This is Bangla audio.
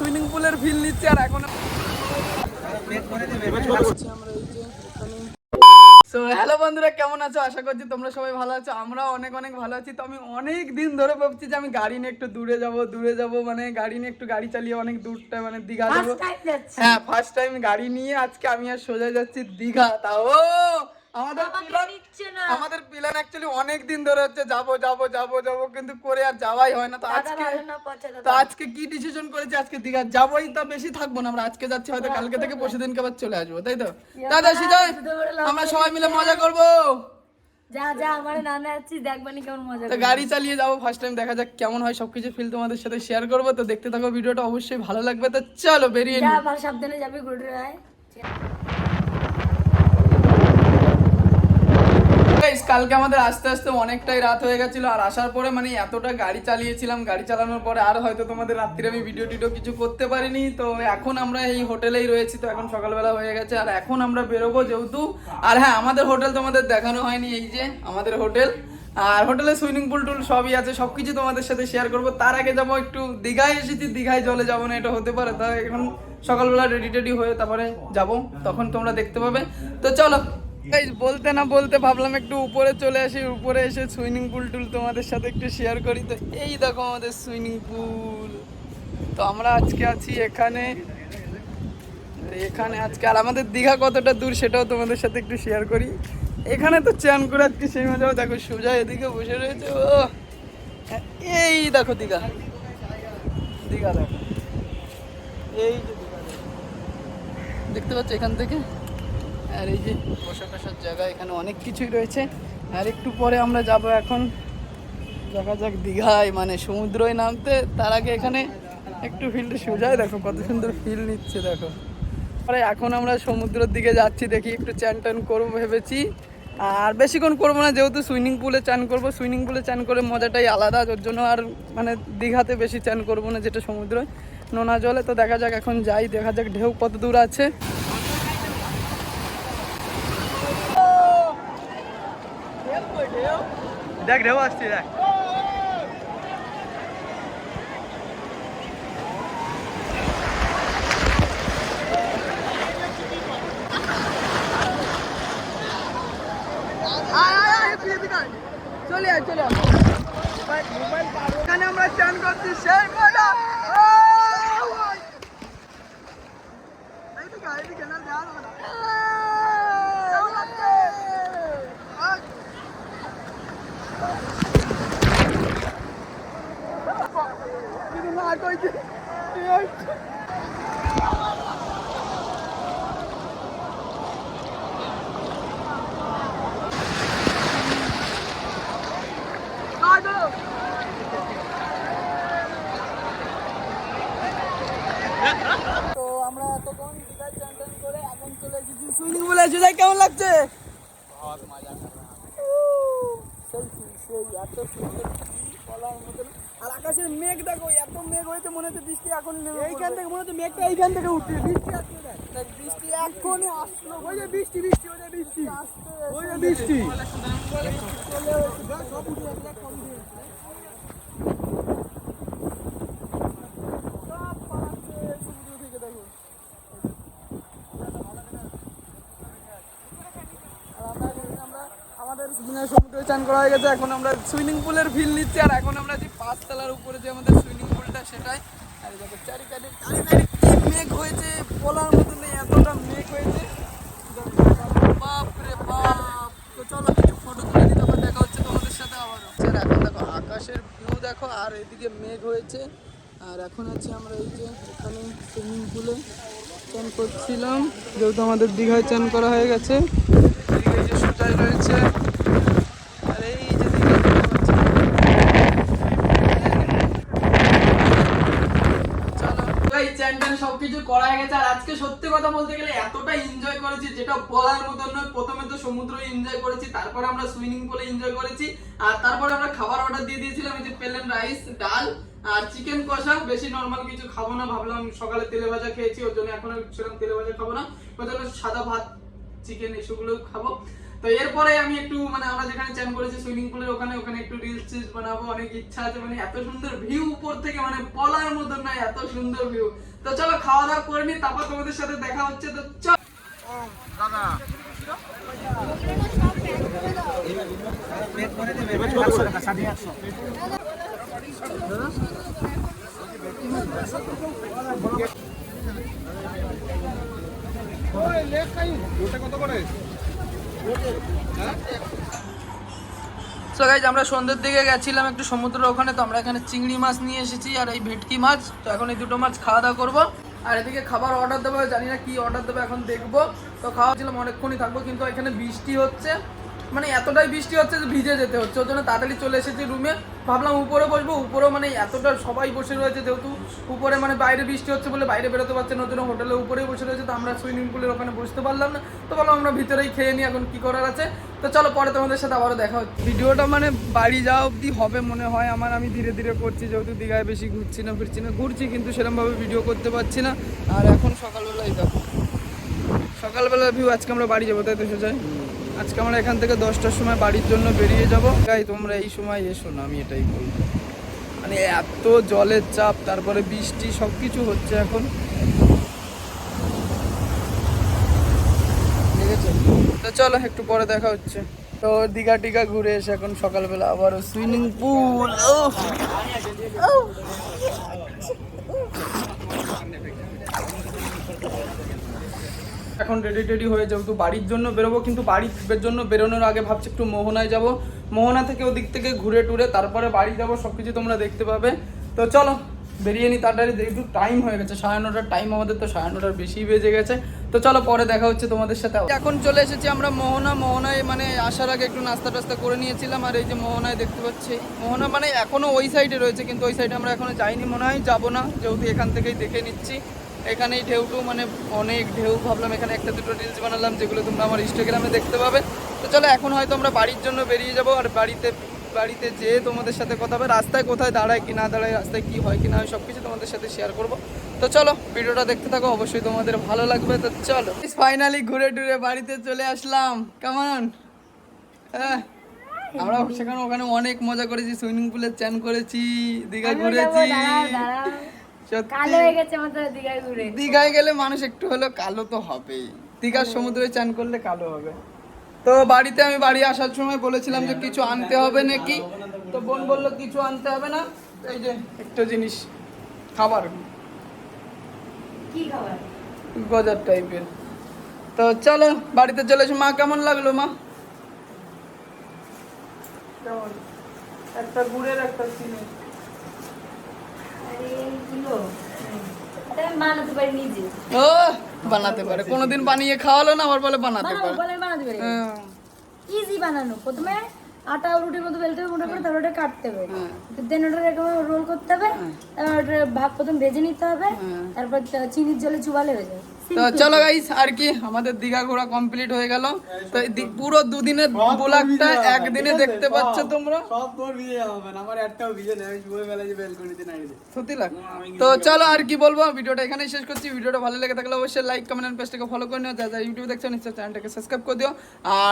সুইমিং পুলের ফিল নিচ্ছি আর এখন সো হ্যালো বন্ধুরা কেমন আছো? আশা করছি তোমরা সবাই ভালো আছো আমরা অনেক অনেক ভালো আছি। তো আমি অনেক দিন ধরে ভাবছি যে আমি গাড়ি নিয়ে একটু দূরে যাব দূরে যাব মানে গাড়ি নিয়ে একটু গাড়ি চালিয়ে অনেক দূরটা মানে দীঘা যাব। হ্যাঁ ফার্স্ট টাইম গাড়ি নিয়ে আজকে আমি আর সোজা যাচ্ছি দীঘা তাও আমাদের আমাদের প্ল্যান অ্যাকচুয়ালি অনেক দিন ধরে হচ্ছে যাব যাব যাব যাব কিন্তু করে আর যাওয়াই হয় না। তো আজকে তো আজকে কি ডিসিশন করেছি? আজকে দীঘা যাবোই তা বেশি থাকব না আমরা। আজকে যাচ্ছি হয়তো কালকে থেকে পরশু দিনকে আবার চলে আসব তাই তো? দাদা সিজয় আমরা সবাই মিলে মজা করব। যা যা আমার নানা আছি দেখবানি কেমন মজা তো গাড়ি চালিয়ে যাব ফার্স্ট টাইম দেখা যাক কেমন হয় সবকিছু ফিল তোমাদের সাথে শেয়ার করব। তো দেখতে থাকো ভিডিওটা অবশ্যই ভালো লাগবে। তো চলো বেরিয়ে যা সাবধানে যাবি Guys, কালকে আমাদের আস্তে আস্তে অনেকটাই রাত হয়ে গেছিল আর আসার পরে মানে এতটা গাড়ি চালিয়েছিলাম গাড়ি চালানোর পরে আর হয়তো তোমাদের রাত্রিরে আমি ভিডিও টিডিও কিছু করতে পারিনি। তো এখন আমরা এই হোটেলেই রয়েছি তো এখন সকালবেলা হয়ে গেছে আর এখন আমরা বেরোবো যেহেতু। আর হ্যাঁ আমাদের হোটেল তোমাদের দেখানো হয়নি এই যে আমাদের হোটেল। আর হোটেলে সুইমিং পুল টুল সবই আছে সবকিছু তোমাদের সাথে শেয়ার করব। তার আগে যাব একটু দীঘায় এসেছি দীঘায় জলে যাব না এটা হতে পারে তাই এখন সকালবেলা রেডি টেডি হয়ে তারপরে যাব তখন তোমরা দেখতে পাবে। তো চলো বলতে না বলতে ভাবলাম একটু উপরে চলে আসি, উপরে এসে সুইমিং পুল টুল তোমাদের সাথে একটু শেয়ার করি। তো এই দেখো আমাদের সুইমিং পুল। তো আমরা আজকে আছি এখানে। এখানে আজকে আর আমাদের দীঘা কতটা দূর সেটাও তোমাদের সাথে একটু শেয়ার করি। এখানে তো চান করে আজকে সেই মজাও দেখো সোজা এদিকে বসে রয়েছে। ও! এই দেখো দীঘা। দীঘা দেখো। এই। দেখতে পাচ্ছ এখান থেকে? আর এই যে বসে বসার জায়গা, এখানে অনেক কিছুই রয়েছে। আর একটু পরে আমরা যাব এখন, দেখা যাক দীঘায় মানে সমুদ্রয় নামতে। তার আগে এখানে একটু ফিল্ড সোজায় দেখো, কত সুন্দর ফিল নিচ্ছে দেখো। পরে এখন আমরা সমুদ্রের দিকে যাচ্ছি, দেখি একটু চ্যান টান করব ভেবেছি। আর বেশিক্ষণ করব না, যেহেতু সুইমিং পুলে চান করব সুইমিং পুলে চান করে মজাটাই আলাদা। ওর জন্য আর মানে দীঘাতে বেশি চান করব না, যেটা সমুদ্র। নোনা জলে তো দেখা যাক, এখন যাই, দেখা যাক ঢেউ কত দূর আছে। দেখ ঢেউ আসছে দেখ চলে আয় চলে আয় মোবাইল মোবাইল এখানে আমরা চান করছি সেই মজা ও! এইদিকে আয়, এইদিকে না দেওয়া হবে না। কেমন লাগছে? আয়। কিন্তু না কইছি ঠিক আছে। আয় চলো। তো আমরা এতক্ষণ দীঘায় চান টান করে এখন চলে এসেছি সুইমিং পুলে সুজাই কেমন লাগছে? সেই সেই, এত সুন্দর বলার মতো না। আর আকাশের মেঘ দেখো এত মেঘ হয়েছে মনে হচ্ছে বৃষ্টি এখন এইখান থেকে মনে হচ্ছে মেঘটা এইখান থেকে উঠছে। বৃষ্টি আসছে দেখ বৃষ্টি এখনই আসলো। ওই যে বৃষ্টি বৃষ্টি ওই যে বৃষ্টি। ওই যে বৃষ্টি। সব উঠে আমরা এখন আমরা আমাদের সমুদ্রে চান করা হয়ে গেছে। এখন আমরা সুইমিং পুলের ফিল নিচ্ছি আর এখন আমরা পাঁচতলার উপরে যে আমাদের সুইমিং পুলটা সেটাই। আর দেখো চারিকাটে চারিকাটে কি মেঘ হয়েছে বলার মতো নেই, এতটা মেঘ হয়েছে। বাপ রে বাপ। তো চলো কিছু ফটো তুলে নিতে আবার দেখা হচ্ছে তোমাদের সাথে আবার এখন দেখো আকাশের ভিউ দেখো, আর এদিকে মেঘ হয়েছে। আর এখন আছি আমরা এই যে এখানে সুইমিং পুলে চান করছিলাম। যেহেতু আমাদের দীঘায় চান করা হয়ে গেছে। এদিকে যে সুতায় রয়েছে আর এই যে দীঘা দেখতে পাচ্ছি। চলো এই চ্যান ট্যান সবকিছু করা গেছে। আর আজকে সত্যি কথা বলতে গেলে এতটা এনজয় করেছি, যেটা বলার মতন নয়। প্রথমে তো সমুদ্র এনজয় করেছি, তারপরে আমরা সুইমিং পুলে এনজয় করেছি, আর তারপরে আমরা খাবার অর্ডার দিয়ে দিয়েছিলাম, এই যে প্লেন রাইস ডাল, আর চিকেন কষা। বেশি নর্মাল কিছু খাব না, ভাবলাম সকালে তেলে ভাজা খেয়েছি, ওর জন্য এখন সেরকম তেলে ভাজা খাব না। সাদা ভাত চিকেন এসবগুলো খাব। তো এরপরে আমি একটু মানে আমরা যেখানে চ্যান করেছি সুইমিং পুলের ওখানে ওখানে একটু রিলস টিলস বানাবো, অনেক ইচ্ছা আছে মানে এত সুন্দর ভিউ উপর থেকে মানে বলার মতো না এত সুন্দর ভিউ তো চলো, খাওয়া দাওয়া করে নি, তারপর তোমাদের সাথে দেখা হচ্ছে, তো চল। সো গাইজ আমরা সন্ধ্যের দিকে গেছিলাম একটু সমুদ্রের ওখানে, তো আমরা এখানে চিংড়ি মাছ নিয়ে এসেছি আর এই ভেটকি মাছ। তো এখন এই দুটো মাছ খাওয়া দাওয়া করব। আর এদিকে খাবার অর্ডার দেবো, জানি না কি অর্ডার দেবো, এখন দেখব। তো খাওয়া ছিলাম অনেকক্ষণই থাকব, কিন্তু এখানে বৃষ্টি হচ্ছে। মানে এতটাই বৃষ্টি হচ্ছে যে ভিজে যেতে হচ্ছে, ওর জন্য তাড়াতাড়ি চলে এসেছি রুমে। ভাবলাম উপরে বসবো, উপরেও মানে এতটা সবাই বসে রয়েছে যেহেতু উপরে মানে বাইরে বৃষ্টি হচ্ছে বলে বাইরে বেরোতে পারছে না, ওর জন্য হোটেলের উপরেই বসে রয়েছে, তো আমরা সুইমিং পুলের ওখানে বসতে পারলাম না। তো বললাম আমরা ভিতরেই খেয়ে নিই এখন কি করার আছে। তো চলো পরে তোমাদের সাথে আবারও দেখা হচ্ছে। ভিডিওটা মানে বাড়ি যাওয়া অবধি হবে মনে হয়, আমার আমি ধীরে ধীরে করছি, যেহেতু দীঘায় বেশি ঘুরছি না, ফিরছি না, ঘুরছি কিন্তু সেরকমভাবে ভিডিও করতে পারছি না। আর এখন সকালবেলায় দেখো সকালবেলার ভিউ আজকে আমরা বাড়ি যাব, তাই তো সোজাই? আজকে আমরা এখান থেকে দশটার সময় বাড়ির জন্য বেরিয়ে যাব। তাই তোমরা এই সময় এসো না, আমি এটাই বলব। মানে এত জলের চাপ, তারপরে বৃষ্টি সব কিছু হচ্ছে এখন। ঠিক আছে চলো, একটু পরে দেখা হচ্ছে। তো দীঘা টিঘা ঘুরে এসে এখন সকালবেলা আবার সুইমিং পুল এখন রেডি টেডি হয়ে যেহেতু বাড়ির জন্য বেরোবো, কিন্তু বাড়ির জন্য বেরোনোর আগে ভাবছি একটু মোহনায় যাব। মোহনা থেকে ওদিক থেকে ঘুরে টুরে, তারপরে বাড়ি যাব সব কিছু তোমরা দেখতে পাবে। তো চলো, বেরিয়ে নি তাড়াতাড়ি একটু টাইম হয়ে গেছে। সাড়ে নটার টাইম আমাদের তো সাড়ে নটার বেশি বেজে গেছে। তো চলো, পরে দেখা হচ্ছে তোমাদের সাথে। এখন চলে এসেছি আমরা মোহনা। মোহনায় মানে আসার আগে একটু নাস্তা টাস্তা করে নিয়েছিলাম, আর এই যে মোহনায় দেখতে পাচ্ছি। মোহনা মানে এখনও ওই সাইডে রয়েছে, কিন্তু ওই সাইডে আমরা এখনও যাইনি মনে হয়, যাব না। যেহেতু এখান থেকেই দেখে নিচ্ছি। এখানেই ঢেউটু মানে অনেক ঢেউ ভাবলাম এখানে একটা দুটো রিলস বানালাম যেগুলো তোমরা আমার ইনস্টাগ্রামে দেখতে পাবে। তো চলো এখন হয়তো আমরা বাড়ির জন্য বেরিয়ে যাব আর বাড়িতে বাড়িতে যেয়ে তোমাদের সাথে কথা হবে রাস্তায় কোথায় দাঁড়ায় কি না দাঁড়ায় রাস্তায় কি হয় কি না হয় সব কিছু তোমাদের সাথে শেয়ার করব। তো চলো ভিডিওটা দেখতে থাকো অবশ্যই তোমাদের ভালো লাগবে। তো চলো ফাইনালি ঘুরে টুরে বাড়িতে চলে আসলাম। কেমন হ্যাঁ আমরা সেখানে ওখানে অনেক মজা করেছি সুইমিং পুলে চ্যান করেছি দীঘা ঘুরেছি। কালো হয়ে গেছে আমাদের দীঘায় ঘুরে। দীঘায় গেলে মানুষ একটু হলেও কালো তো হবেই। দীঘার সমুদ্রে চান করলে কালো হবে। তো বাড়িতে আমি বাড়ি আসার সময় বলেছিলাম যে কিছু আনতে হবে নাকি? তো বোন বলল কিছু আনতে হবে না। এই যে একটা জিনিস খাবার। কি খাবার? গজার টাইপের। তো চলো বাড়িতে চলে এসো। মা কেমন লাগল মা? একটা গুড়ের একটা চিনি আরে কিলো এটা আমি বানাতে পারি নিজে ও বানাতে পারে। কোনোদিন বানিয়ে খাওয়ালো না আবার বলে বানাতে পারে। বানাতে পারি। হ্যাঁ। ইজি বানানো। প্রথমে আটা রুটির মতো বেলতে হবে মোটা করে তারপর ওটা কাটতে হবে। হ্যাঁ। দেন ওটা এরকম রোল করতে হবে। তারপর ওটা ভাগ প্রথম ভেজে নিতে হবে। হ্যাঁ। তারপর চিনির জলে চুবালে হয়ে যাবে। তো চলো গাইস আর কি আমাদের দীঘা ঘোরা কমপ্লিট হয়ে গেল। তো পুরো দুদিনের ব্লগটা একদিনে দেখতে পাচ্ছ তোমরা। সব তোর ভিজে হবে না আমার একটাও ভিজে নেই আমি শুয়ে বেলা যে বেলকনিতে নাই সত্যি লাগ। তো চলো আর কি বলব ভিডিওটা এখানেই শেষ করছি। ভিডিওটা ভালো লেগে থাকলে অবশ্যই লাইক কমেন্ট এন্ড পেজটাকে ফলো করে নিও। যা যা ইউটিউবে দেখছ নিশ্চয়ই চ্যানেলটাকে সাবস্ক্রাইব করে দিও। আর